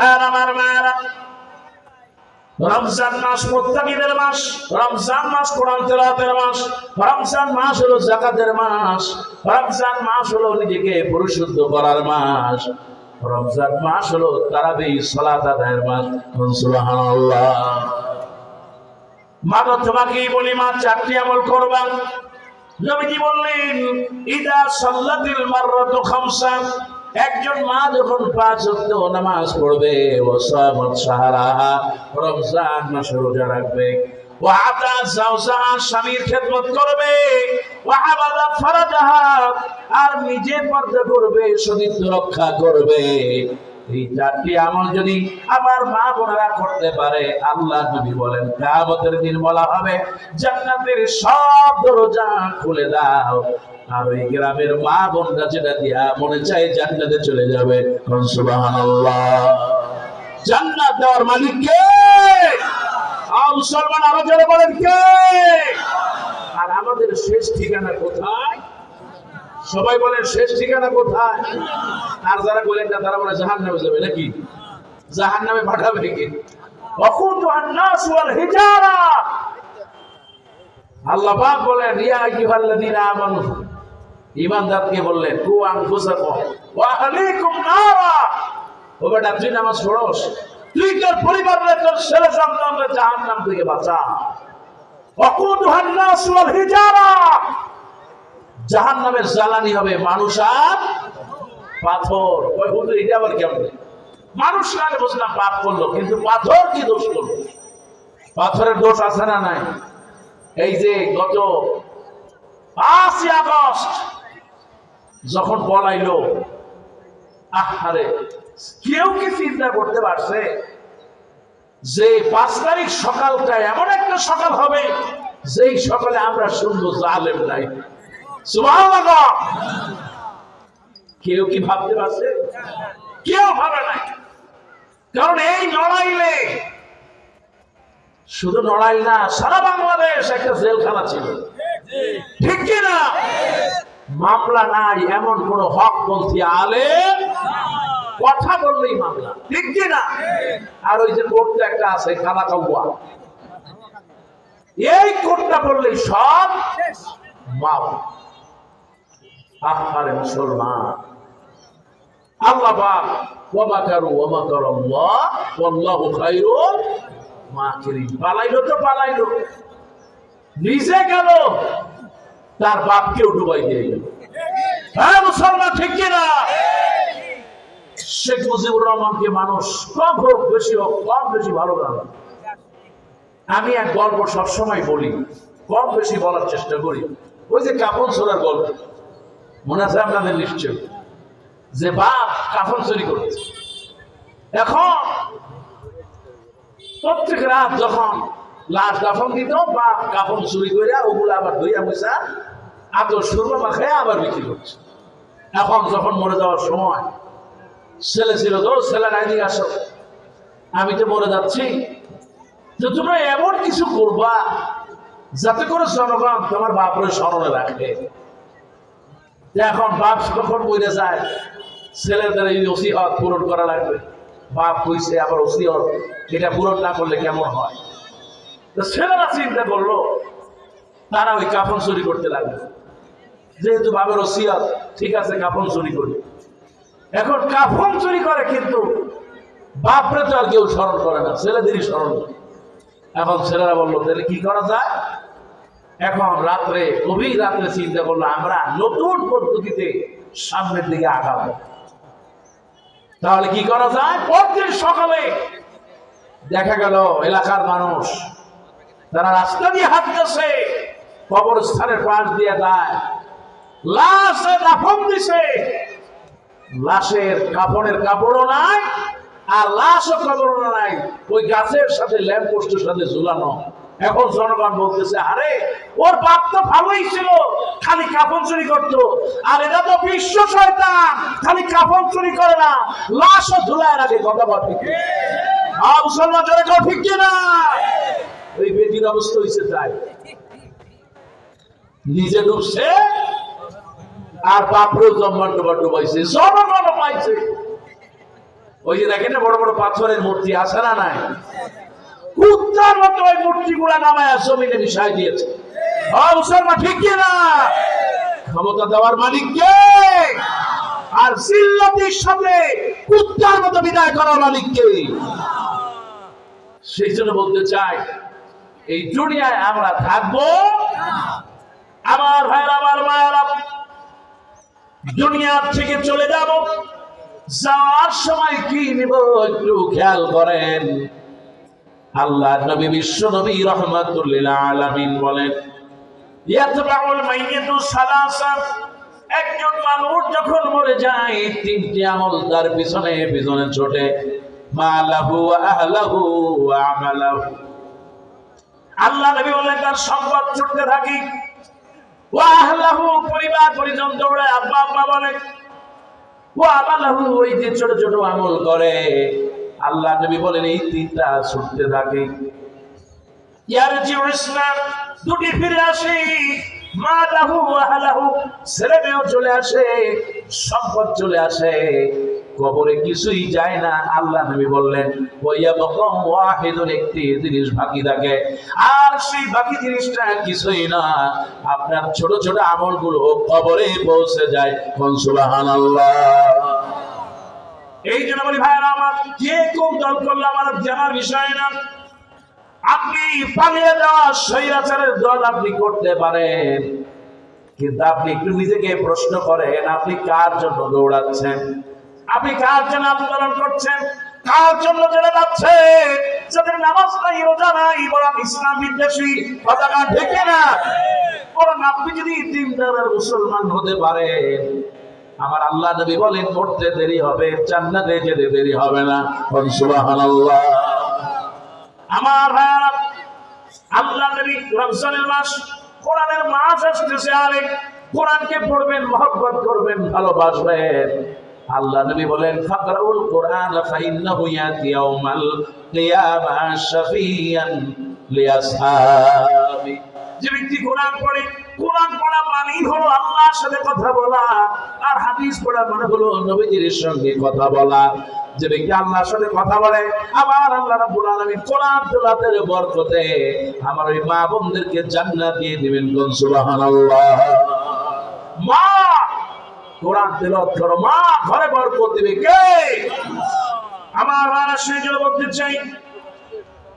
ভাইয়ার আমার মায়েরা। রমজান মাস মুত্তাকিদের মাস, রমজান মাস কোরআন তেলাওয়াতের মাস, রমজান মাস হলো মাস, রমজান মাস হলো নিজেকে পরিশুদ্ধ করার মাস, রমজান মাস হলো তারাবি সালাত আদায়ের মাস সুবহানাল্লাহ। মা তোমাকেই বলি মা, চারটি আমল করবা। নবীজি বললেন, ইদা সাল্লাতিল মাররাতু খামসা একজন মা যখন পাঁচ অক্ট নামাজ পড়বে, ও সামাত সাহারা রমজান মাসে রোজা রাখবে। ও আতা জাওজাহা স্বামীর খেদমত করবে। ও আবাদা ফারাজাহা আর নিজের পর্দা করবে সতীত্ব রক্ষা করবে। এই চারটি আমল যদি আমার মা বোনেরা করতে পারে, আল্লাহ নবী বলেন, কিয়ামতের দিন বলা হবে, জান্নাতের সব দরজা খুলে দাও। আর ওই গ্রামের মা যেটা দিয়া মনে চাই জান্নাতে চলে যাবে জান্নাত দেওয়ার মালিক কে? মুসলমান আরও জোরে বলেন কে? আর আমাদের শেষ ঠিকানা কোথায়? সবাই বলেন শেষ ঠিকানা কোথায়? আর যারা বলেন না, তারা বলে জাহান নামে যাবে নাকি? জাহান নামে পাঠাবে কি? আল্লাহ পাক বলেন, ইয়া আইয়ুহাল্লাযীনা আমানু। ঈমানদারকে বললেন, কু আনফুসাকুম ওয়া আহলিকুম নারা। ও বেটা, তুই নামাজ পড়স? তুই তোর পরিবারের তোর ছেলে সন্তানকে জাহান্নাম থেকে বাঁচা। অকুতুহান নাস ওয়াল হিজারা। জাহান নামের জ্বালানি হবে। মানুষ আর পাথর। ওই এটা আবার কেমন? মানুষ বুঝলাম পাপ করল, কিন্তু পাথর কি দোষ করল? পাথরের দোষ আছে না নাই? এই যে গত পাঁচই আগস্ট যখন বলাইলো, আহারে, কেউ কি চিন্তা করতে পারছে যে পাঁচ তারিখ সকালটা এমন একটা সকাল হবে, যেই সকালে আমরা শুনব জালেম নাই। কেউ কি ভাবতে পারছে? কেউ ভাবে নাই। কারণ এই লড়াইলে শুধু লড়াই না, সারা বাংলাদেশ একটা জেলখানা ছিল। ঠিক কি না? মামলা নাই, এমন কোন হকপন্থী আলে কথা বললেই মামলা। ঠিক কি না? আর ওই যে কোর্টটা একটা আছে, খালা কাউয়া। এই কোর্টটা বললেই সব মামলা। আহারে মুসলমান। আল্লাহ পাক ওয়ামাকারু ওয়ামাকারাল্লাহ ওয়াল্লাহু খায়রুল মাকিরিন পালাইলো তো পালাইলো। নিজে গেল, তার বাপকেও ডুবাই দিয়ে গেল। হ্যাঁ মুসলমান ঠিক কিনা শেখ মুজিবুর রহমানকে মানুষ কম হোক, বেশি হোক, কম বেশি ভালো না আমি এক গল্প সবসময় বলি, কম বেশি বলার চেষ্টা করি। ওই যে কাপড় ছোড়ার গল্প। মনে আছে আপনাদের নিশ্চয়? যে বাপ কাফন চুরি করেছে। এখন প্রত্যেক রাত যখন লাশ দাফন দিত, বাপ কাফন চুরি করে ওগুলো আবার ধুইয়া মুসা আতর সুরমা মাখায় আবার বিক্রি করছে। এখন যখন মরে যাওয়ার সময়, ছেলে ছিল তো ছেলের আইদিকে আসো। আমি তো মরে যাচ্ছি। যে তোমরা এমন কিছু করবা যাতে করে জনগণ তোমার বাপরে স্মরণে রাখে। এখন বাপ কখন বইলে যায় ছেলেদের এই ওসিহত পূরণ করা লাগবে। বাপ কইছে আবার ওসিহত এটা পূরণ না করলে কেমন হয়? ছেলেরা চিন্তা করল, তারা ওই কাফন চুরি করতে লাগবে যেহেতু বাবার ওসিয়ত, ঠিক আছে, কাফন চুরি করি। এখন কাফন চুরি করে কিন্তু বাপরে তো আর কেউ স্মরণ করে না, ছেলেদেরই স্মরণ। এখন ছেলেরা বলল, তাহলে কি করা যায়? এখন রাত্রে, গভীর রাত্রে চিন্তা করল, আমরা নতুন পদ্ধতিতে সামনের দিকে আগাবো। তাহলে কি করা যায়? পরদিন সকালে দেখা গেল এলাকার মানুষ, তারা রাস্তা দিয়ে হাঁটতেছে, কবরস্থানের পাশ দিয়ে যায়। লাশে দাফন দিছে। লাশের কাপড়ের কাপড়ও নাই, আর লাশও কাপড়ও নাই, ওই গাছের সাথে ল্যাম্প পোস্টের সাথে ঝুলানো। এখন জনগণ বলতেছে, আরে, ওর বাপ তো ভালোই ছিল, খালি কাপড় চুরি করতো। আর এটা তো বিশ্ব শয়তান, খালি কাপড় চুরি করে না। লাশও ঝুলায় রাখে, কথা ঠিক ঠিক ওই বেটির অবস্থা হয়েছে তাই। নিজে ডুবছে, আর বাপরেও জম্মার ডোবা ডুবাইছে জনগণ পাইছে। ওই যে দেখেন বড় বড় পাথরের মূর্তি আছে না নাই? কুত্তার মতো ওই মূর্তি গুলা নামায় জমিনে মিশাই দিয়েছে। মুসলমান ঠিক না? ক্ষমতা দেওয়ার মালিক কে? আর সিল্লতির সাথে কুত্তার মতো বিদায় করার মালিক কে? সেই জন্য বলতে চাই, এই দুনিয়ায় আমরা থাকব। আমার ভাইরা আমার মায়েরা, দুনিয়ার থেকে চলে যাব। যাওয়ার সময় কি নিব একটু খেয়াল করেন। আল্লাহ নবী বিশ্ব নবী রহমাতুল্লিল আলামিন বলেন, ইয়াতবাউল মাইয়াতু সালাসা। একজন মানুষ যখন মরে যায়, তিনটি আমল তার পিছনে পিছনে ছোটে। মালাহু ওয়া আহলাহু ওয়া আমালাহু। আল্লাহ নবী বললেন তার সম্পদ ছুটতে থাকি। ওয়া আহলাহু, পরিবার পরিজন দৌড়ে আব্বা আব্বা বলে ও আমালাহু ওই যে ছোট ছোট আমল করে। আল্লাহ নবী বলেন, এই তিনটা ছুটতে থাকে। ইয়ার দুটি ফিরে আসে মা লাহু চলে আসে, সম্পদ চলে আসে। কবরে কিছুই যায় না, আল্লাহ নবী বললেন ওয়া বকম ওয়াহিদুন একটি জিনিস বাকি থাকে। আর সেই বাকি জিনিসটা কিছুই না। আপনার ছোট ছোট আমলগুলো কবরে পৌঁছে যায়। কোন সুবহানাল্লাহ। এই জন্য বলি আমার কে কোন দল করলে আমার জানার বিষয় না। আপনি পালিয়ে যাওয়া স্বৈরাচারের দল আপনি করতে পারেন। কিন্তু আপনি একটু নিজেকে প্রশ্ন করেন, আপনি কার জন্য দৌড়াচ্ছেন? আপনি কার জন্য আন্দোলন করছেন? কার জন্য চলে যাচ্ছে যাদের নামাজ নাই, রোজা নাই, বরং ইসলাম বিদ্বেষী, পতাকা ঢেকে না। বরং আপনি যদি দিনদারের মুসলমান হতে পারেন আমার আল্লাহ নবী বলেন, মরতে দেরি হবে, জান্নাতে যেতে দেরি হবে না। সুবহানাল্লাহ। আমার ভাইয়ারা, আল্লাহ নবী রমজানের মাস, কোরআনের মাস আসতেছে আরেক। কোরআনকে পড়বেন, মহব্বত করবেন, ভালোবাসবেন। আল্লাহ নবী বলেন, ফাকরাউল কোরআন, ফাইন্নাহু ইয়াতি ইয়াউমাল কিয়ামা শাফিয়ান। যে ব্যক্তি কোরআন পড়ে, কোরআন পড়া মানেই হলো আল্লাহর সাথে কথা বলা, আর হাদিস পড়া মানে হলো নবীজির সঙ্গে কথা বলা। যে ব্যক্তি আল্লাহর সাথে কথা বলে, আবার আল্লাহ রাব্বুল আলামিন কোরআন তেলাওয়াতের বরকতে আমার ওই মা বোনদেরকে জান্নাত দিয়ে দিবেন কোন সুবহানাল্লাহ। মা, কোরআন তেলাওয়াত করো, মা, ঘরে বরকত দিবে কে? আমার মারা সেই জন্য বলতে চাই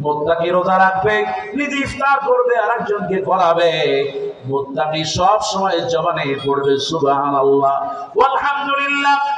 মুত্তাকি রোজা রাখবে নিজে ইফতার করবে আর একজনকে করাবে মোত্তাকি সব সময় জবানে পড়বে, সুবহানাল্লাহ। ওয়ালহামদুলিল্লাহ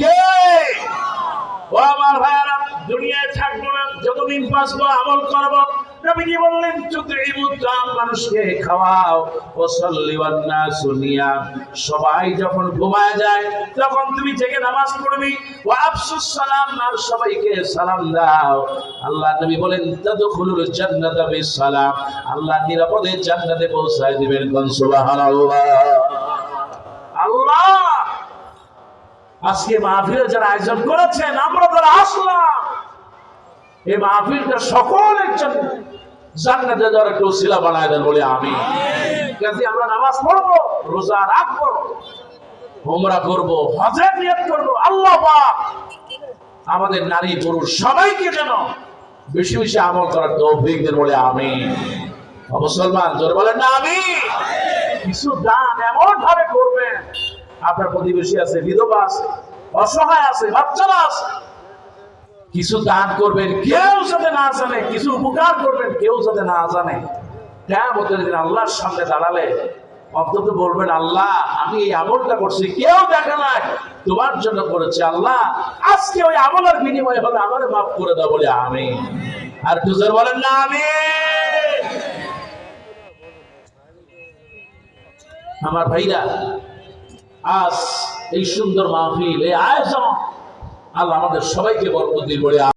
কে? আমার ভাইয়ারা, দুনিয়ায় থাকব না, যতদিন বাঁচবো, আমল করব। সবাই যখন ঘুমায় যায়, তখন তুমি জেগে নামাজ পড়বি ও আফসুস সালাম আর সবাইকে সালাম দাও। আল্লাহ নবী বলেন, তাদখুলুল জান্নাতা বিসালাম আল্লাহ নিরাপদে জান্নাতে পৌঁছায় দিবেন কোন আল্লাহ! আজকে মাহফিলে যারা আয়োজন করেছেন, আমরা যারা আসলাম, এই মাহফিলটা সকলের জন্য জান্নাতে যারা শিলা বানায় দেন বলে আমি। আমরা নামাজ পড়ব, রোজা রাখব হোমরা করব, হজের নিয়ত করব, আল্লাহ আমাদের নারী পুরুষ সবাইকে যেন বেশি বেশি আমল করার তৌফিক দেন বলে আমি। মুসলমান, জোরে বলেন না, আমি। কিছু দান এমন ভাবে করবেন আপনার প্রতিবেশী আছে, বিধবা আছে, অসহায় আছে, বাচ্চারা আছে। কিছু দান করবেন, কেউ যাতে না জানে, কিছু উপকার করবেন, কেউ যাতে না জানে। কেমতের দিন আল্লাহর সামনে দাঁড়ালে অন্তত বলবেন, আল্লাহ, আমি এই আমলটা করছি, কেউ দেখে নাই। তোমার জন্য করেছি, আল্লাহ, আজকে ওই আমলের বিনিময়ে হলে আমার মাফ করে দাও বলে আমি আর দুজন বলেন না আমি আমার ভাইরা আজ এই সুন্দর মাহফিল এই আয়োজন আল্লাহ আমাদের সবাইকে বরকত দিন বলে